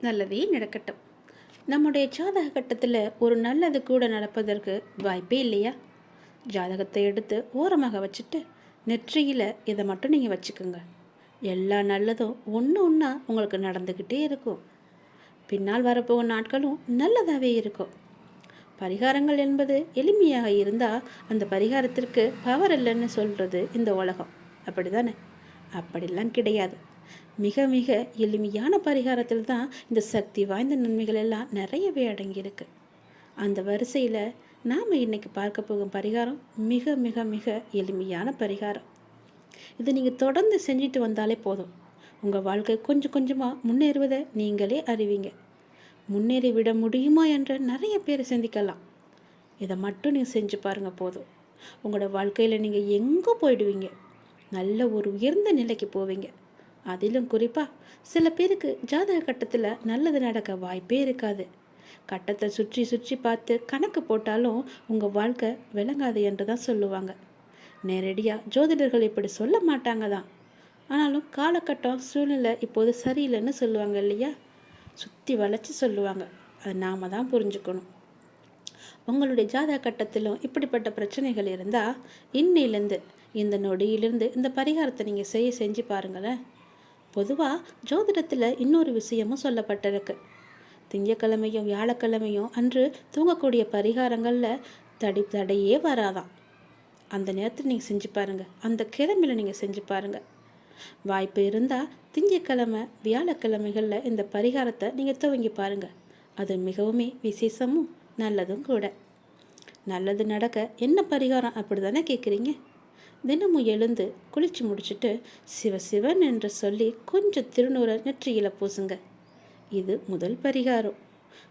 நல்லதே நடக்கட்டும். நம்முடைய ஜாதக கட்டத்தில் ஒரு நல்லது கூட நடப்பதற்கு வாய்ப்பே இல்லையா? ஜாதகத்தை எடுத்து ஓரமாக வச்சுட்டு நெற்றியில் இதை மட்டும் நீங்கள் வச்சுக்கோங்க. எல்லா நல்லதும் ஒன்று ஒன்றா உங்களுக்கு நடந்துக்கிட்டே இருக்கும். பின்னால் வரப்போகும் நாட்களும் நல்லதாகவே இருக்கும். பரிகாரங்கள் என்பது எளிமையாக இருந்தால் அந்த பரிகாரத்திற்கு பவர் இல்லைன்னு சொல்கிறது இந்த உலகம். அப்படி தானே அப்படிலாம் கிடையாது. மிக மிக எளிமையான பரிகாரத்தில் தான் இந்த சக்தி வாய்ந்த நன்மைகள் எல்லாம் நிறையவே அடங்கியிருக்கு. அந்த வரிசையில் நாம் இன்னைக்கு பார்க்க போகும் பரிகாரம் மிக மிக மிக எளிமையான பரிகாரம். இது நீங்கள் தொடர்ந்து செஞ்சுட்டு வந்தாலே போதும். உங்கள் வாழ்க்கை கொஞ்சம் கொஞ்சமாக முன்னேறுவதை நீங்களே அறிவீங்க. முன்னேறி விட முடியுமா என்று நிறைய பேர் சிந்திக்கலாம். இதை மட்டும் நீங்கள் செஞ்சு பாருங்கள் போதும். உங்களோட வாழ்க்கையில் நீங்கள் எங்கே போயிடுவீங்க. நல்ல ஒரு உயர்ந்த நிலைக்கு போவீங்க. அதிலும் குறிப்பாக சில பேருக்கு ஜாதக கட்டத்தில் நல்லது நடக்க வாய்ப்பே இருக்காது. கட்டத்தை சுற்றி சுற்றி பார்த்து கணக்கு போட்டாலும் உங்கள் வாழ்க்கை விளங்காது என்று தான் சொல்லுவாங்க. நேரடியாக ஜோதிடர்கள் இப்படி சொல்ல மாட்டாங்க தான் ஆனாலும் காலகட்டம் சூழ்நிலை இப்போது சரியில்லைன்னு சொல்லுவாங்க இல்லையா? சுற்றி வளைச்சி சொல்லுவாங்க. அதை நாம் தான் புரிஞ்சுக்கணும். உங்களுடைய ஜாதக கட்டத்திலும் இப்படிப்பட்ட பிரச்சனைகள் இருந்தால் இன்னிலேருந்து இந்த நொடியிலிருந்து இந்த பரிகாரத்தை நீங்கள் செய்ய செஞ்சு பாருங்களேன். பொதுவாக ஜோதிடத்தில் இன்னொரு விஷயமும் சொல்லப்பட்டிருக்கு. திங்கக்கிழமையும் வியாழக்கிழமையும் அன்று தூங்கக்கூடிய பரிகாரங்களில் தடி தடையே வராதாம். அந்த நேரத்தில் நீங்கள் செஞ்சு பாருங்கள் அந்த கிழமையில் நீங்கள் செஞ்சு பாருங்கள் வாய்ப்பு இருந்தால் திங்கக்கிழமை வியாழக்கிழமைகளில் இந்த பரிகாரத்தை நீங்கள் துவங்கி பாருங்கள் அது மிகவுமே விசேஷமும் நல்லதும் கூட. நல்லது நடக்க என்ன பரிகாரம் அப்படி தானே கேட்குறீங்க தினமும் எழுந்து குளிச்சு முடிச்சுட்டு சிவ சிவன் என்று சொல்லி கொஞ்சம் திருநூறை நெற்றியில் பூசுங்க. இது முதல் பரிகாரம்.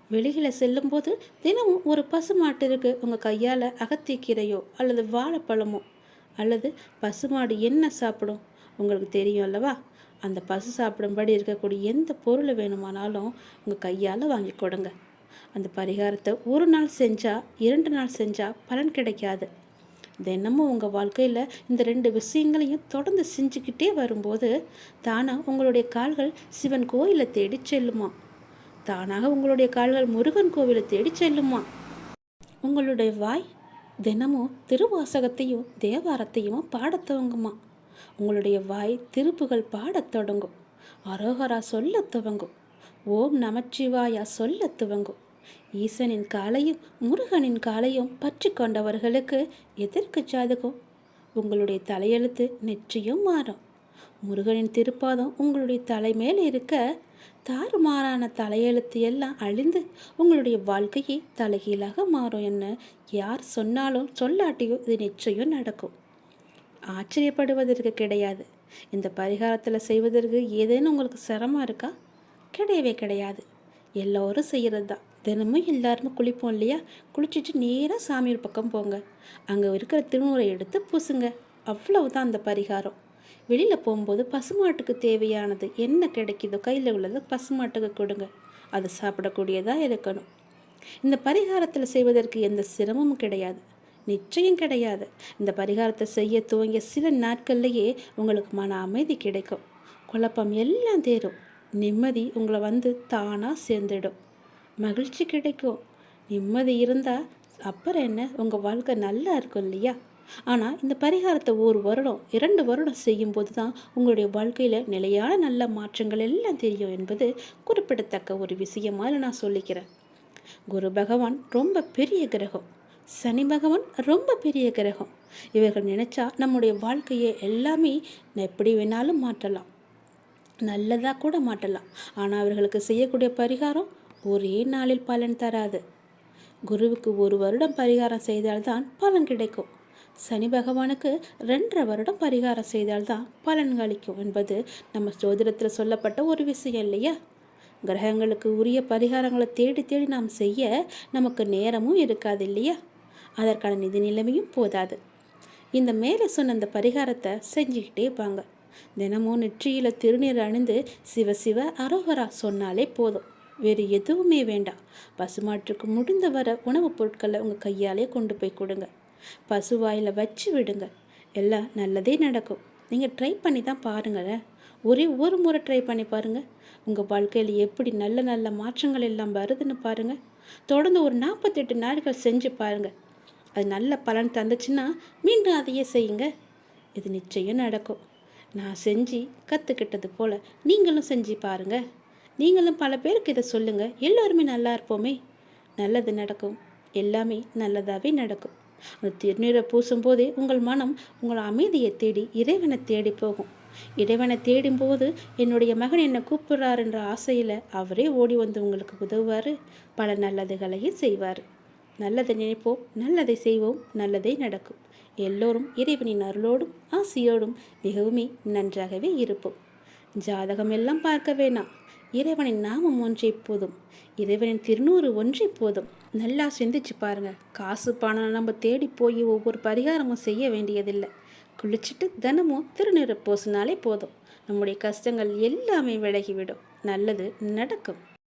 வெளியில் செல்லும்போது தினமும் ஒரு பசுமாட்டிற்கு உங்கள் கையால் அகத்திக்கீரையோ அல்லது வாழைப்பழமோ அல்லது பசுமாடு என்ன சாப்பிடும் உங்களுக்கு தெரியும் அல்லவா? அந்த பசு சாப்பிடும்படி இருக்கக்கூடிய எந்த பொருள் வேணுமானாலும் உங்கள் கையால் வாங்கி கொடுங்க. அந்த பரிகாரத்தை ஒரு நாள் செஞ்சால் இரண்டு நாள் செஞ்சால் பலன் கிடைக்காது. தினமும் உங்கள் வாழ்க்கையில் இந்த ரெண்டு விஷயங்களையும் தொடர்ந்து செஞ்சுக்கிட்டே வரும்போது தானாக உங்களுடைய கால்கள் சிவன் கோயிலை தேடி செல்லுமா? தானாக உங்களுடைய கால்கள் முருகன் கோவிலை தேடி செல்லுமா? உங்களுடைய வாய் தினமும் திருவாசகத்தையும் தேவாரத்தையும் பாடத் துவங்குமா? உங்களுடைய வாய் திருப்புகள் பாடத் தொடங்கும். அரோகரா சொல்லத் துவங்கும். ஓம் நமச்சிவாயா சொல்லத் துவங்கும். ஈசனின் காலையும் முருகனின் காலையும் பற்றி கொண்டவர்களுக்கு எதற்கு ஜாதகம் உங்களுடைய தலையெழுத்து நிச்சயம் மாறும். முருகனின் திருப்பாதம் உங்களுடைய தலைமேல் இருக்க தாறுமாறான தலையெழுத்து எல்லாம் அழிந்து உங்களுடைய வாழ்க்கையை தலைகீழாக மாறும் என்ன? யார் சொன்னாலும் சொல்லாட்டியோ இது நிச்சயம் நடக்கும். ஆச்சரியப்படுவதற்கு கிடையாது. இந்த பரிகாரத்தில் செய்வதற்கு ஏதேனும் உங்களுக்கு சிரமம் இருக்கா? கிடையவே கிடையாது. எல்லோரும் செய்கிறது தான் தினமும் எல்லாருமே குளிப்போம் இல்லையா? குளிச்சுட்டு நேராக சாமியார் பக்கம் போங்க. அங்கே இருக்கிற திருநூறை எடுத்து பூசுங்க. அவ்வளவுதான் அந்த பரிகாரம். வெளியில் போகும்போது பசுமாட்டுக்கு தேவையானது என்ன கிடைக்குதோ கையில் உள்ளதை பசுமாட்டுக்கு கொடுங்க. அது சாப்பிடக்கூடியதாக இருக்கணும். இந்த பரிகாரத்தில் செய்வதற்கு எந்த சிரமமும் கிடையாது. நிச்சயம் கிடையாது. இந்த பரிகாரத்தை செய்ய துவங்கிய சில நாட்கள்லேயே உங்களுக்கு மன அமைதி கிடைக்கும். குழப்பம் எல்லாம் தேரும். நிம்மதி உங்களை வந்து தானாக சேர்ந்துடும். மகிழ்ச்சி கிடைக்கும். நிம்மதி இருந்தால் அப்புறம் என்ன? உங்கள் வாழ்க்கை நல்லா இருக்கும் இல்லையா? ஆனால் இந்த பரிகாரத்தை ஒரு வருடம் இரண்டு வருடம் செய்யும்போது தான் உங்களுடைய வாழ்க்கையில் நிலையான நல்ல மாற்றங்கள் எல்லாம் தெரியும் என்பது குறிப்பிடத்தக்க ஒரு விஷயமாக நான் சொல்லிக்கிறேன். குரு பகவான் ரொம்ப பெரிய கிரகம். சனி பகவான் ரொம்ப பெரிய கிரகம். இவர்கள் நினச்சா நம்முடைய வாழ்க்கையை எல்லாமே எப்படி வேணாலும் மாற்றலாம். நல்லதாக கூட மாட்டலாம் ஆனால் அவர்களுக்கு செய்யக்கூடிய பரிகாரம் ஒரே நாளில் பலன் தராது. குருவுக்கு ஒரு வருடம் பரிகாரம் செய்தால்தான் பலன் கிடைக்கும். சனி பகவானுக்கு ரெண்டரை வருடம் பரிகாரம் செய்தால்தான் பலன் அளிக்கும் என்பது நம்ம ஜோதிடத்தில் சொல்லப்பட்ட ஒரு விஷயம் இல்லையா? கிரகங்களுக்கு உரிய பரிகாரங்களை தேடி தேடி நாம் செய்ய நமக்கு நேரமும் இருக்காது இல்லையா? அதற்கான நிதி நிலைமையும் போதாது. இந்த மேலே சொன்ன அந்த பரிகாரத்தை செஞ்சுக்கிட்டே இருப்பாங்க தினமும் நெற்றியில் திருநீர் அணிந்து சிவ சிவ அரோகரா சொன்னாலே போதும். வேறு எதுவுமே வேண்டாம். பசுமாட்டுக்கு முடிந்த வர உணவுப் பொருட்களை உங்கள் கையாலே கொண்டு போய் கொடுங்க. பசுவாயில் வச்சு விடுங்க. எல்லாம் நல்லதே நடக்கும். நீங்கள் ட்ரை பண்ணி தான் பாருங்களேன். ஒரே ஒரு முறை ட்ரை பண்ணி பாருங்கள் உங்கள் வாழ்க்கையில் எப்படி நல்ல நல்ல மாற்றங்கள் எல்லாம் வருதுன்னு பாருங்கள் தொடர்ந்து ஒரு நாற்பத்தெட்டு நாட்கள் செஞ்சு பாருங்கள் அது நல்ல பலன் தந்துச்சுன்னா மீண்டும் அதையே செய்யுங்க. இது நிச்சயம் நடக்கும். நான் செஞ்சு கற்றுக்கிட்டது போல் நீங்களும் செஞ்சு பாருங்கள் நீங்களும் பல பேருக்கு இதை சொல்லுங்கள் எல்லோருமே நல்லா இருப்போமே. நல்லது நடக்கும். எல்லாமே நல்லதாகவே நடக்கும். அந்த திருநீரை பூசும்போதே உங்கள் மனம் உங்கள் அமைதியை தேடி இறைவனை தேடி போகும். இறைவனை தேடும்போது என்னுடைய மகன் என்னை கூப்பிடுறார் என்ற ஆசையில் அவரே ஓடி வந்து உங்களுக்கு உதவுவார். பல நல்லதுகளையும் செய்வார். நல்லதை நினைப்போம் நல்லதை செய்வோம் நல்லதே நடக்கும். எல்லோரும் இறைவனின் அருளோடும் ஆசையோடும் மிகவுமே நன்றாகவே இருப்போம். ஜாதகம் எல்லாம் பார்க்க வேணாம். இறைவனின் நாமம் ஒன்றே போதும். இறைவனின் திருநூறு ஒன்றே போதும். நல்லா சிந்திச்சு பாருங்க. காசு பணம் நம்ம தேடி போய் ஒவ்வொரு பரிகாரமும் செய்ய வேண்டியதில்லை. குளிச்சுட்டு தினமும் திருநீரை பூசினாலே போதும். நம்முடைய கஷ்டங்கள் எல்லாமே விலகிவிடும். நல்லது நடக்கும்.